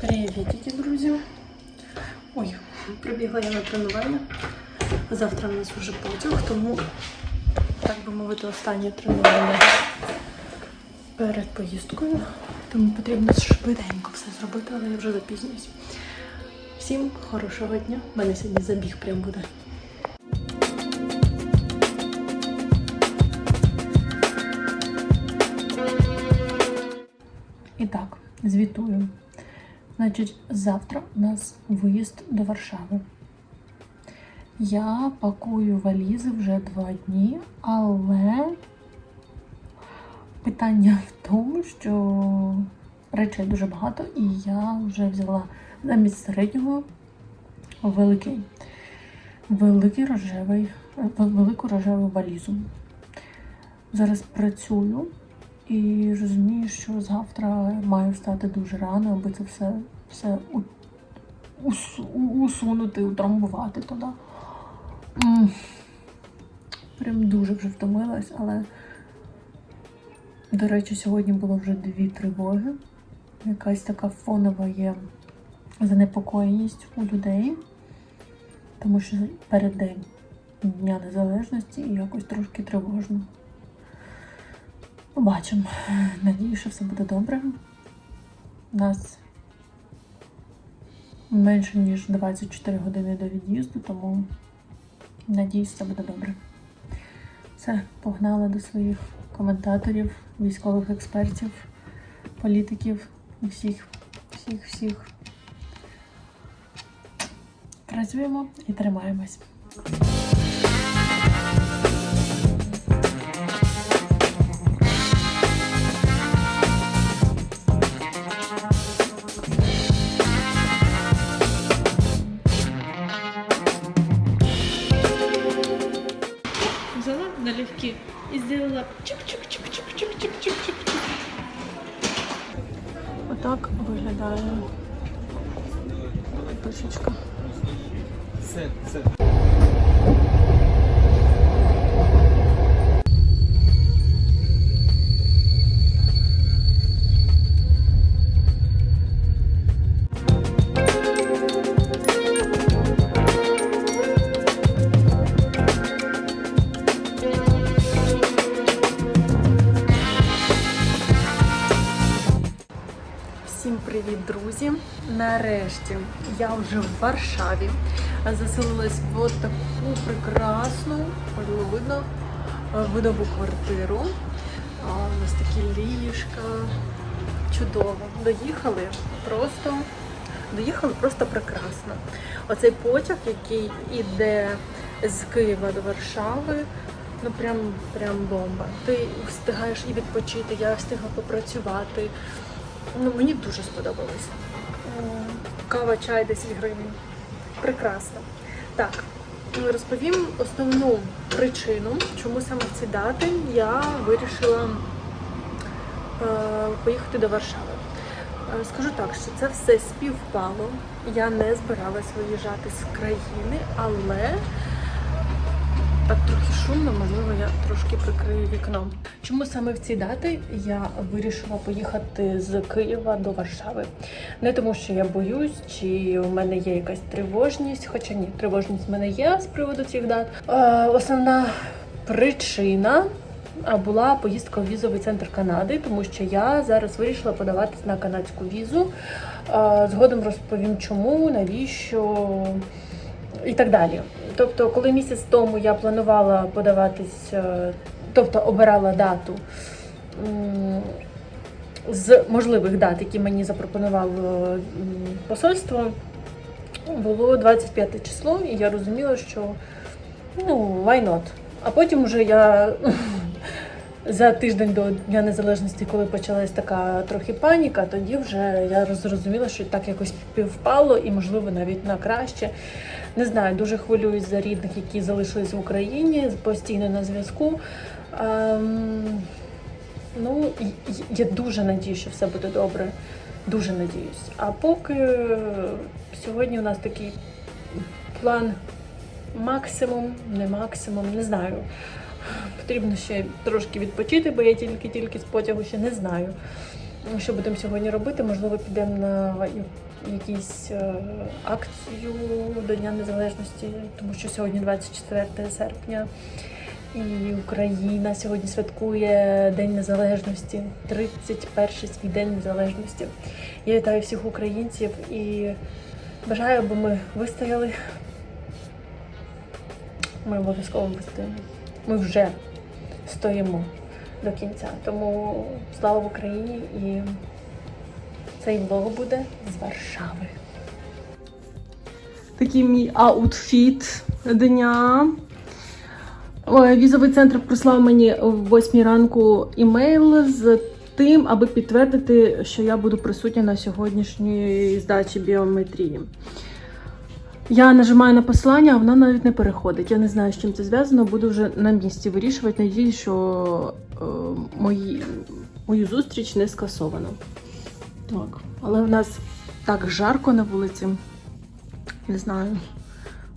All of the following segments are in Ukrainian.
Привітики, друзі. Ой, прибігла я на тренування. Завтра в нас вже потяг, тому, так би мовити, останнє тренування перед поїздкою. Тому потрібно швиденько все зробити, але я вже запізнююсь. Всім хорошого дня. У мене сьогодні забіг прям буде. І так, звітую. Значить, завтра у нас виїзд до Варшави. Я пакую валізи вже два дні, але питання в тому, що речей дуже багато, і я вже взяла замість середнього великий, великий рожевий, велику рожеву валізу. Зараз працюю і розумію, що завтра маю встати дуже рано, аби це все, все у- ус- усунути, утрамбувати туди. Прям дуже вже втомилась, але, до речі, сьогодні було вже дві тривоги. Якась така фонова є занепокоєність у людей, тому що перед день Дня Незалежності і якось трошки тривожно. Побачимо. Надію, що все буде добре. У нас менше ніж 24 години до від'їзду, тому надіюсь, все буде добре. Все, погнали до своїх коментаторів, військових експертів, політиків, всіх, всіх, всіх. Працюємо і тримаємось. Виглядає пишечка. Нарешті я вже в Варшаві. Заселилась в от таку прекрасну, видно, видову квартиру. А, У нас такі ліжка. Чудово. Доїхали просто. Доїхали просто прекрасно. Оцей потяг, який іде з Києва до Варшави, ну прям, прям бомба. Ти встигаєш і відпочити, я встигла попрацювати. Ну, мені дуже сподобалось. Кава, чай 10 гривень. Прекрасно. Так, розповім основну причину, чому саме в ці дати я вирішила е, поїхати до Варшави. Е, Скажу так, що це все співпало. Я не збиралась виїжджати з країни, але так трохи шумно, можливо, я трошки прикрию вікно. Чому саме в ці дати я вирішила поїхати з Києва до Варшави? Не тому, що я боюсь, чи у мене є якась тривожність, хоча ні, тривожність в мене є з приводу цих дат. Е, основна причина. Була поїздка у візовий центр Канади, тому що я зараз вирішила подаватись на канадську візу. Е, Згодом розповім, чому, навіщо і так далі. Тобто, коли місяць тому я планувала подаватись, е, тобто обирала дату з можливих дат, які мені запропонувало посольство, було 25 число, і я розуміла, що ну, why not? А потім вже я за тиждень до Дня Незалежності, коли почалась така трохи паніка, тоді вже я зрозуміла, що так якось співпало і, можливо, навіть на краще. Не знаю, дуже хвилююсь за рідних, які залишились в Україні, постійно на зв'язку. Ем, ну, я дуже надіюсь, що все буде добре. Дуже надіюсь. А поки сьогодні у нас такий план максимум, не максимум, не знаю. Потрібно ще трошки відпочити, бо я тільки-тільки з потягу ще не знаю. що будемо сьогодні робити. Можливо, підемо на якусь е, акцію до Дня Незалежності, тому що сьогодні 24 серпня. І Україна сьогодні святкує День Незалежності, 31 свій День Незалежності. Я вітаю всіх українців і бажаю, аби ми вистояли. Ми обов'язково вистоїмо. Ми вже стоїмо до кінця. Тому слава Україні і цей влог буде з Варшави. Такий мій аутфіт дня. Візовий центр прислав мені о 8 ранку імейл з тим, аби підтвердити, що я буду присутня на сьогоднішній здачі біометрії. Я нажимаю на посилання, а вона навіть не переходить. Я не знаю, з чим це зв'язано. Буду вже на місці вирішувати. Надіюсь, що е, мої, мою зустріч не скасовано. Так, але в нас так жарко на вулиці. Не знаю.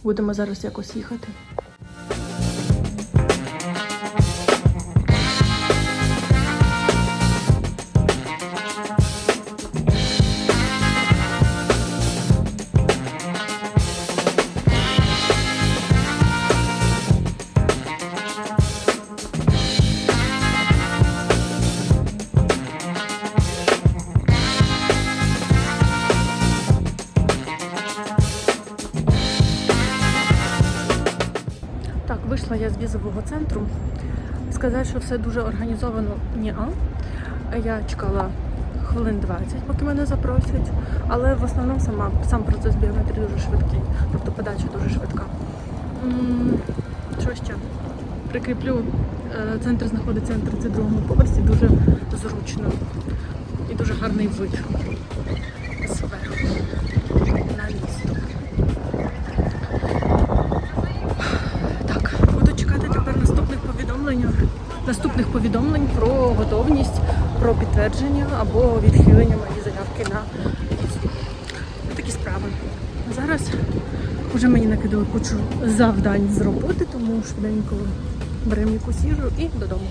Будемо зараз якось їхати. Я з візового центру. Сказати, що все дуже організовано, ні. Я чекала хвилин 20, поки мене запросять. Але в основному сама, сам процес біометрії дуже швидкий, тобто подача дуже швидка. Що ще? Прикріплю. е, Центр знаходиться на 32 поверсі, дуже зручно і дуже гарний вид зверху на місто. Так, буду чекати тепер наступних повідомлень, наступних повідомлень про готовність, про підтвердження або відхилення моєї заявки на. Такі справи. Зараз вже мені накидали кучу завдань з роботи, тому швиденько беремо якусь їжу і додому.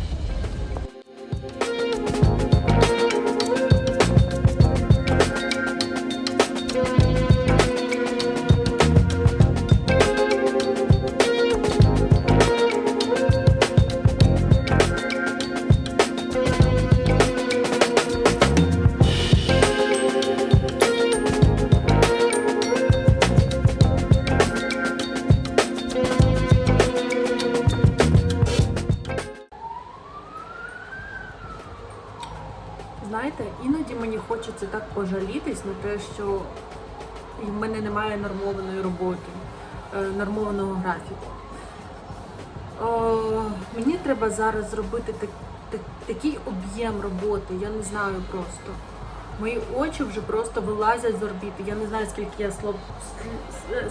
Пожалітись на те, що в мене немає нормованої роботи, е, нормованого графіку. О, мені треба зараз зробити так, так- такий об'єм роботи, я не знаю просто. Мої очі вже просто вилазять з орбіти. Я не знаю, скільки я слов,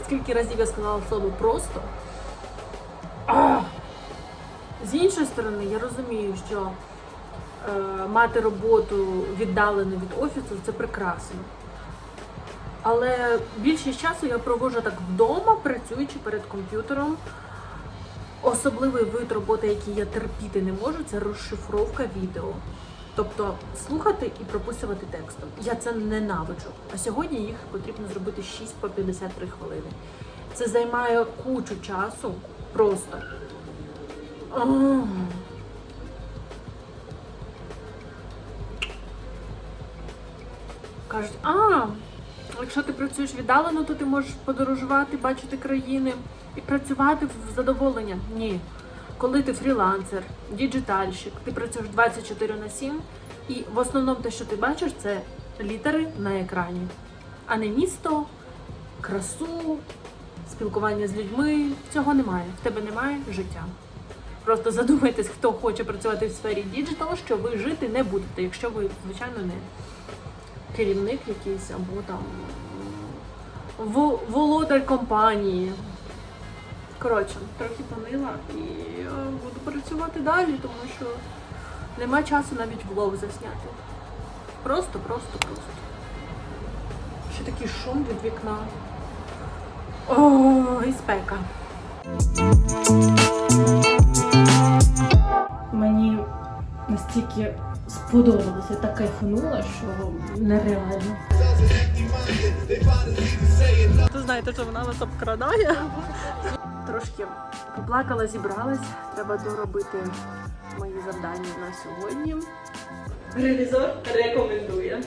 скільки разів я сказала слово просто. З іншої сторони, я розумію, що е, мати роботу віддалену від офісу це прекрасно. Але більшість часу я проводжу так вдома, працюючи перед комп'ютером. Особливий вид роботи, який я терпіти не можу, це розшифровка відео. Тобто слухати і прописувати текстом. Я це ненавиджу. А сьогодні їх потрібно зробити 6 по 53 хвилини. Це займає кучу часу просто. Кажуть, а якщо ти працюєш віддалено, то ти можеш подорожувати, бачити країни і працювати в задоволення. Ні. Коли ти фрілансер, діджитальщик, ти працюєш 24 на 7, і в основному те, що ти бачиш, це літери на екрані, а не місто, красу, спілкування з людьми. Цього немає. В тебе немає життя. Просто задумайтесь, хто хоче працювати в сфері діджитал, що ви жити не будете, якщо ви, звичайно, не керівник якийсь або там володар компанії. Коротше, трохи понила і е, буду працювати далі, тому що нема часу навіть влог засняти. Просто, просто, просто. Ще такий шум від вікна. О, і спека. Мені настільки сподобалося, так кайфанула, що нереально. Ви знаєте, що вона вас обкрадає. Трошки поплакала, зібралась. Треба доробити мої завдання на сьогодні. Ревізор рекомендує.